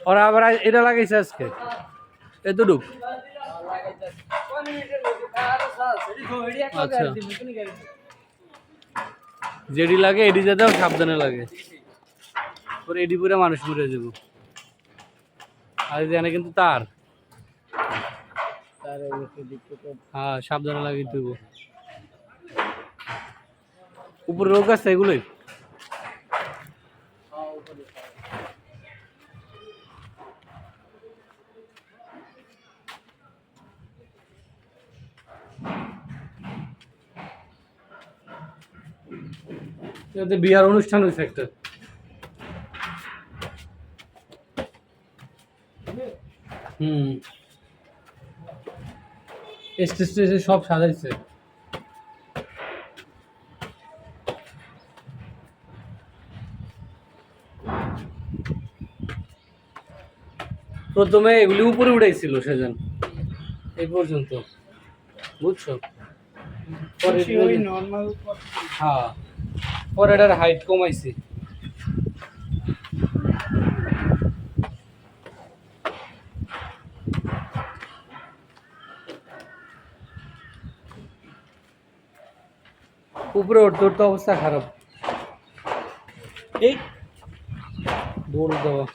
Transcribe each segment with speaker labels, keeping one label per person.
Speaker 1: ওরা আবার এটা লাগাইছে আজকে। এতটুক? আচ্ছা। যেডি লাগে এডি যেতেও সাবধানে লাগে। পরে এডি পুরে মানুষ মরে যাব। আর জানে কিন্তু তার। হ্যাঁ সাবধানে লাগিয়ে তুই উপরে রোগ আছে এগুলোই? এতে বিয়ার অনুষ্ঠান হয়েছে একটা হুম। স্টেজ টেজে সব সাজাইছে। প্রথমে এগুলি উপরে উঠাইছিল সেজন। এই পর্যন্ত। বুঝছ? হ্যাঁ। পরে এটার হাইট কমাইছি। উপরে উঠতে উঠতে অবস্থা খারাপ। এই, দৌড় দেওয়া।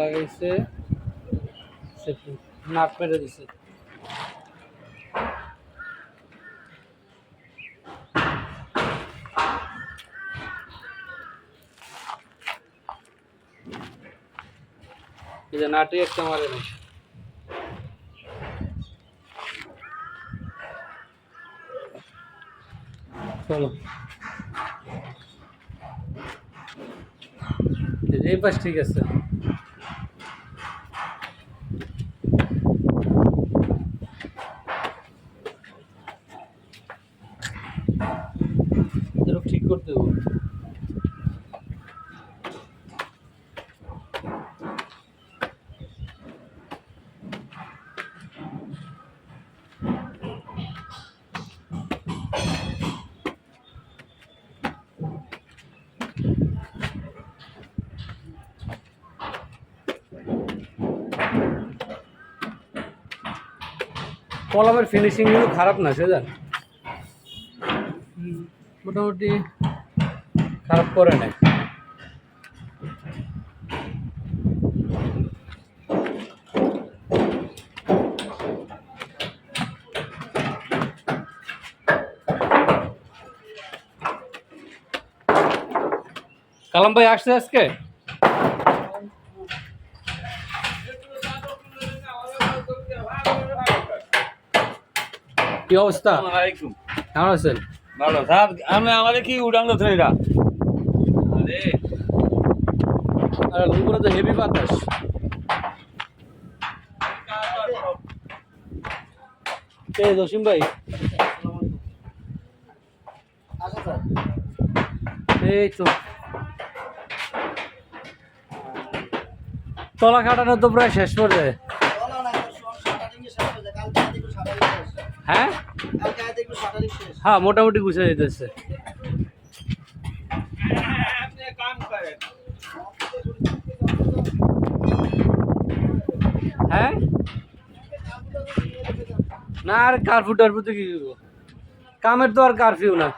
Speaker 1: লাগাইছে নাক মেরে দিছে। এই যে নাটি একটা মারে না চলো এই যে এই পাশ ঠিক আছে এগুলো ঠিক করতে দেবো কলমের ফিনিশিং কিন্তু খারাপ না সে জান। মোটামুটি খারাপ করে নাই কালাম ভাই আসছে আজকে? কি অবস্থা? কেমন আছেন?
Speaker 2: ভালো। স্যার আমি আমাদের কি উড়ান তো এরা আরে
Speaker 1: আর উপরে তো হেভি বাতাস। কে জসিম ভাই? এই তো। তলা কাটানো তো প্রায় শেষ পর্যায়ে। হ্যাঁ মোটামুটি গুছে যেতেছে হ্যাঁ? না আর কারফিউ টারফিউ তো কি করব? কামের তো আর কারফিউ না।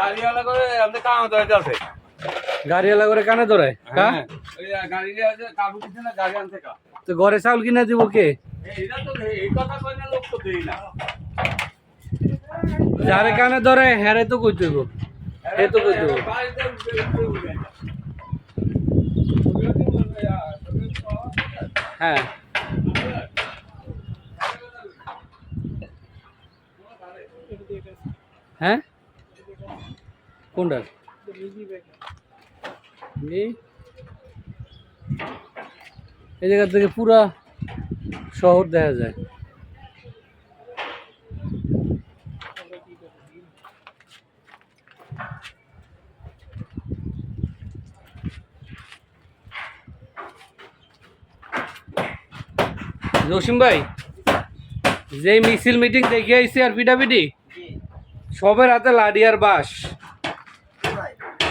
Speaker 2: গাড়িওয়ালা করে ধরে
Speaker 1: গাড়িওয়ালা করে কানে ধরায়
Speaker 2: গাড়ি আছে কাবু না গাড়ি আনতে কা।
Speaker 1: তো ঘরে চাউল কিনে দিব কে?
Speaker 2: দেই না
Speaker 1: যারে কানে ধরে হ্যারে তো কই দেবো এ তো কই দেবো হ্যাঁ। হ্যাঁ? কোনটা? এই জায়গা থেকে পুরা শহর দেখা যায়। জসিম ভাই যে মিছিল মিটিং দেখে আইসি আর পিটাপিটি সবের হাতে লাডি আর বাস?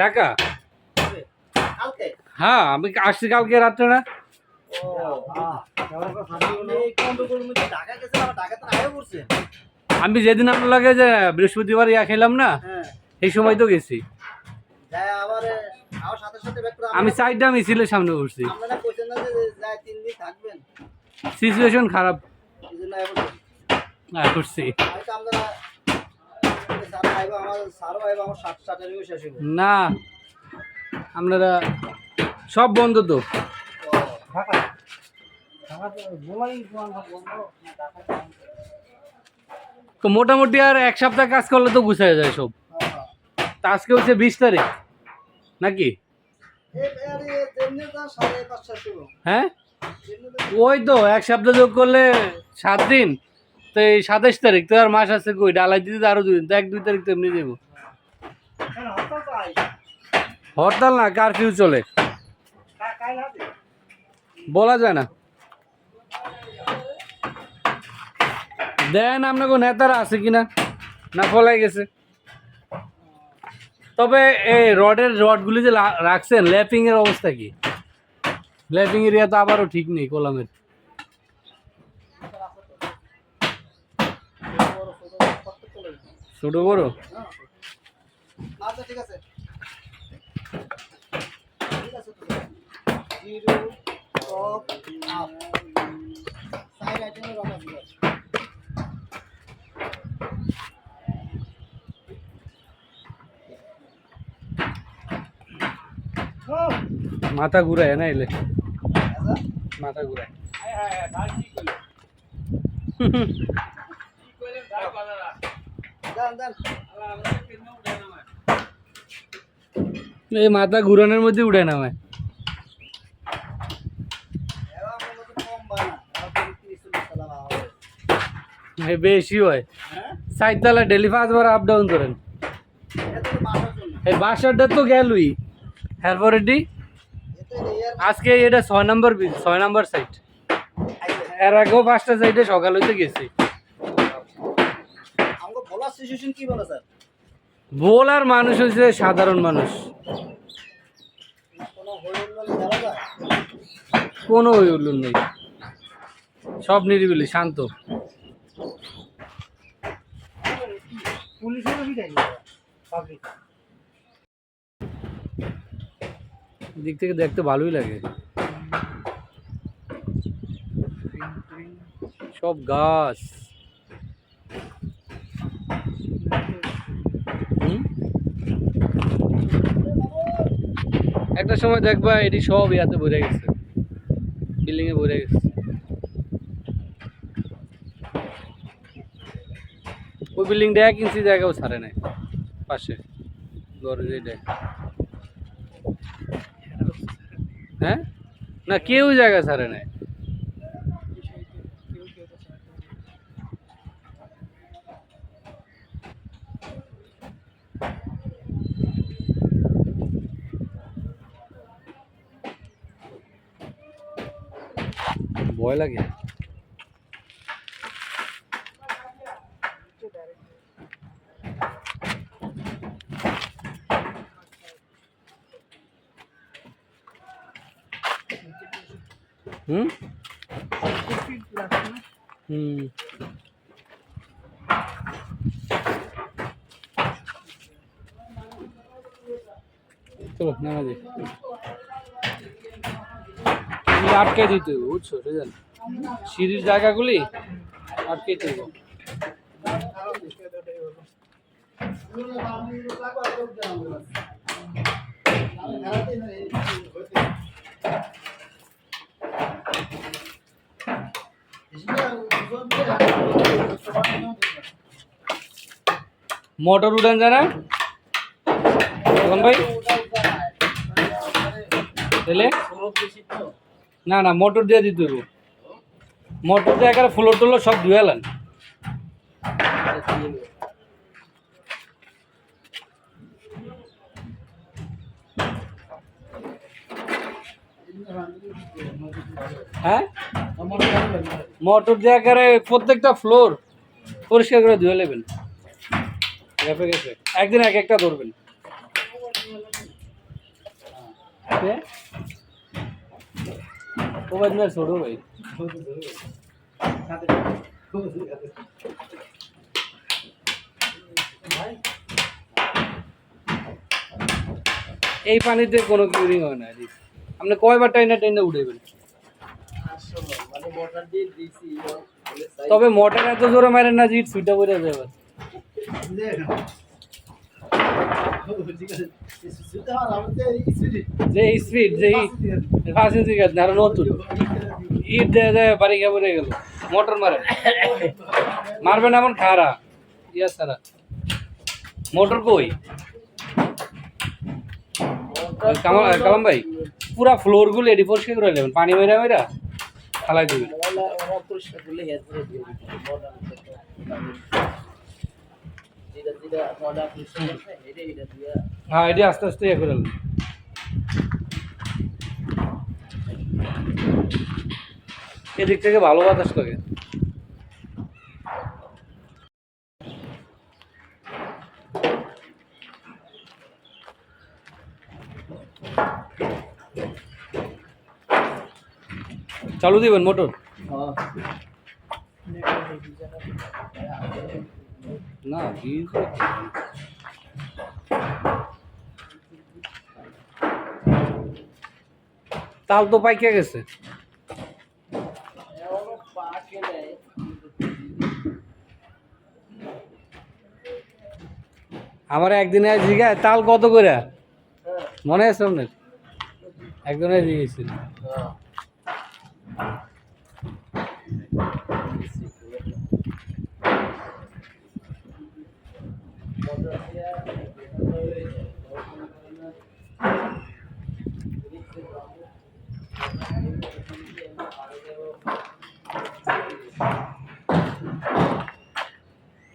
Speaker 1: ঢাকা? হ্যাঁ আমি আসছি কালকে রাত্রে না? আমি যেদিন আপনার লাগে যে বৃহস্পতিবার ইয়া খেলাম না। এই সময় তো গেছি আমি চারটা মিছিলের সামনে
Speaker 3: থাকবেন
Speaker 1: সিচুয়েশন খারাপ। হ্যাঁ, না আপনারা সব বন্ধ তো তো মোটামুটি আর এক সপ্তাহ কাজ করলে তো গুছায় যায় সব। তা আজকে হচ্ছে বিশ তারিখ, নাকি? হ্যাঁ? ওই তো, এক সপ্তাহ যোগ করলে সাত দিন, তো এই সাতাশ তারিখ, তো আর মাস আছে কই? ডালাই দিতে আরও দুই দিন, তো এক দুই তারিখ তো এমনি দেবো হরতাল না, কারফিউ চলে। বলা যায় না। দেন, আপনাকে নেতারা আছে কিনা? না, ফলাই গেছে। তবে এই রডের রডগুলি যে রাখছেন ল্যাপিং এর অবস্থা কি? ল্যাপিং এরিয়া তো আবারও ঠিক নেই, কলামের। ছোট বড়?
Speaker 3: আচ্ছা ঠিক আছে ঠিক আছে।
Speaker 1: মাথা ঘুরায় না এলে? মাথা ঘুরায়। এই মাথা ঘুরানোর মধ্যে উঠে নামায় বেশি হয়।
Speaker 3: হ্যাঁ
Speaker 1: সাইডতলা ডেলি পাঁচবার আপ ডাউন করেন। এই বাসারটা তো গেলই। এরপরে ডি। আজকে এটা ছয় নম্বর বিল ছয় নম্বর সাইট এর আগেও পাঁচটা সাইডে সকাল হইতে গেছি।
Speaker 3: বলার
Speaker 1: মানুষ হচ্ছে সাধারণ মানুষ।
Speaker 3: কোনো
Speaker 1: কোনো উল্লুন নেই। সব নিরিবিলি শান্ত।
Speaker 3: পুলিশেরও কি জানি পাবলিক
Speaker 1: দিক থেকে দেখতে ভালোই লাগে। সব গাছ? একটা সময় দেখবা এটি সব ইয়াতে ভরে গেছে। বিল্ডিং এ ভরে গেছে। ওই বিল্ডিংটা এক ইঞ্চি জায়গাও ছাড়ে নাই। পাশে। ঘরে যেটা হ্যাঁ না কেউ জায়গা ছাড়ে নাই ভয় লাগে হুম? হুম। চলো আটকে দিতে বুঝছ? সিঁড়ির জায়গাগুলি আটকে দিতে মোটর উড়ান জানা। ভাই তাহলে? না না, মোটর দিয়ে দিতে হবে মোটর দিয়ে একেবারে ফ্লোর টুলোর সব ধুয়ে এলেন হ্যাঁ? মোটর দিয়ে একেবারে প্রত্যেকটা ফ্লোর পরিষ্কার করে ধুয়ে নেবেন। গ্যাপে গেছে। একদিন এক একটা ধরবেন। ছোট ভাই। এই পানিতে কোনো কিউরিং হয় না আপনি কয়বার টাইনা টাইনা উঠেবেন? তবে মোটর এত জোরে মারেন না যে সুইটা পড়ে যাবে। মোটর মারে। মারবেন এমন খারা ইয়া সারা। মোটর কই? কালাম ভাই, পুরা ফ্লোরগুলো এডি পরিষ্কার করে নেবেন। পানি মেরা মেরা ফালাই দিবেন। হ্যাঁ। এটি আস্তে আস্তে ইয়ে করে। এদিক থেকে ভালো বাতাস লাগে। চালু দিবেন মোটর? না তাল তো পাইকে গেছে। আমার একদিনে জিগায় তাল কত করে?
Speaker 3: হ্যাঁ
Speaker 1: মনে আছে আপনার? একজনে জিগেছিল।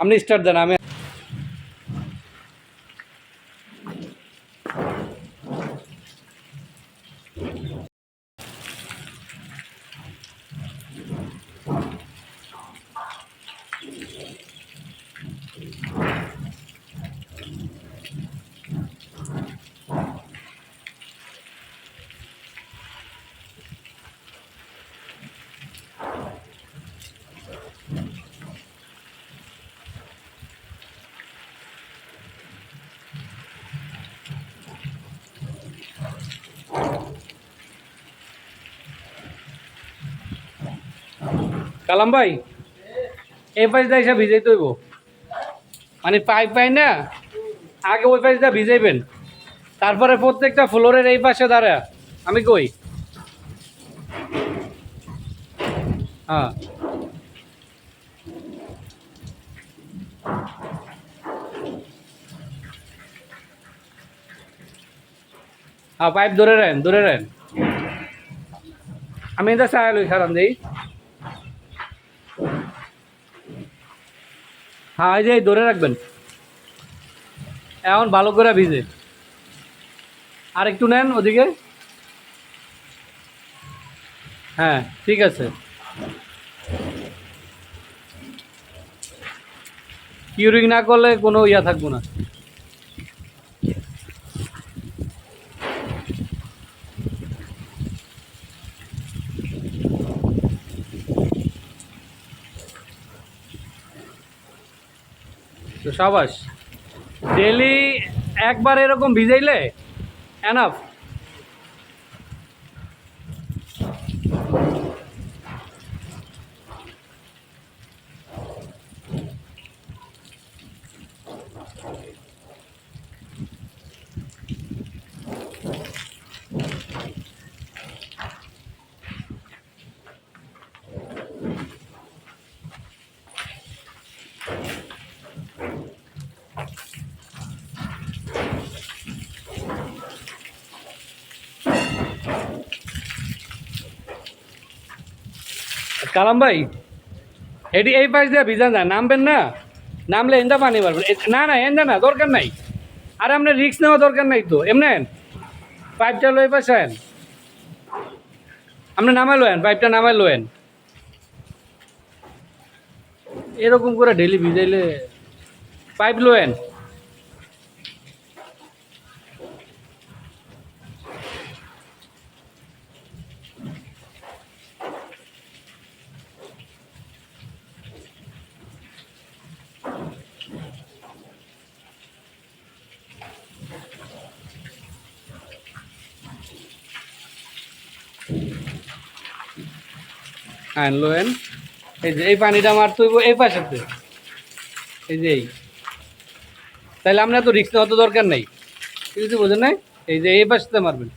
Speaker 1: আপনি স্টার্ট দেন আমি কালাম ভাই, এই পাশটা এসে ভিজাই তৈব মানে পাইপ পাই না, আগে ওই পাশটা ভিজাইবেন। তারপরে প্রত্যেকটা ফ্লোরের এই পাশে দাঁড়া আমি কই? হ্যাঁ। হ্যাঁ পাইপ ধরে রাখেন ধরে রাখেন। আমি এটা চাই লই খারাপ দিই। হ্যাঁ ওই যে, এই ধরে রাখবেন। এখন ভালো করে ভিজে। আর একটু নেন ওদিকে। হ্যাঁ ঠিক আছে। কিউরিং না করলে কোনো ইয়া থাকব না। সাবাস। ডেলি একবার এরকম ভিজাইলে? এনাফ কালাম ভাই এটি এই পাশ দিয়ে ভিজা যায়, নামবেন না। নামলে এন্দা পানি পারবেন না না, এন্দা না, দরকার নাই। আর আপনার রিক্স নেওয়া দরকার নাই তো এমনেন পাইপটা লই পাশেন আপনি নামাই লোয়েন, পাইপটা নামাই লোয়েন। এরকম করে ডেলি ভিজাইলে পাইপ লোয়েন। আনলো এন এই যে, এই পানিটা আমার হইব এই পাশেতে। এই যে এই। তাহলে আমরা তো রিক্স নেওয়া তো দরকার ঠিক কিছু বোঝেন নাই? এই যে এই পাশেতে মারবেন।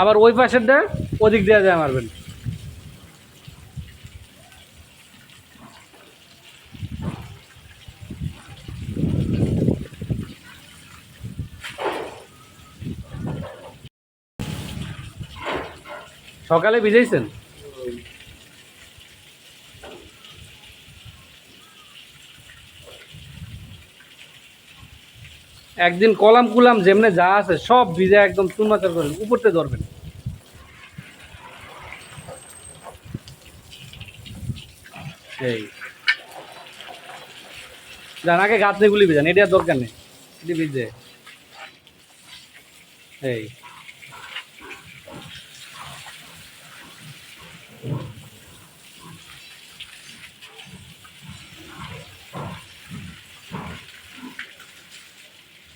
Speaker 1: আবার ওই পাশেরটা ওদিক দেওয়া যায় মারবেন। সকালে ভিজাইছেন? একদিন কলাম কুলাম যেমনে যা আছে সব ভিজে একদম চুনমাচার করেন উপরতে ধরবেন। এই যান, আগে গাছগুলি ভিজান, এটা দরকার নেই, এটি ভিজে। এই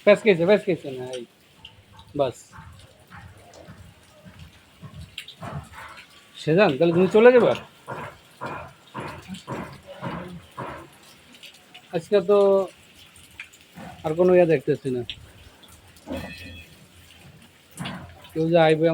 Speaker 1: ব্যাস খেয়েছে না এই, বাস। সেজান তাহলে তুমি চলে যাবে? আজকে তো আর কোনো ইয়া দেখতেছি না। কেউ যে আইবে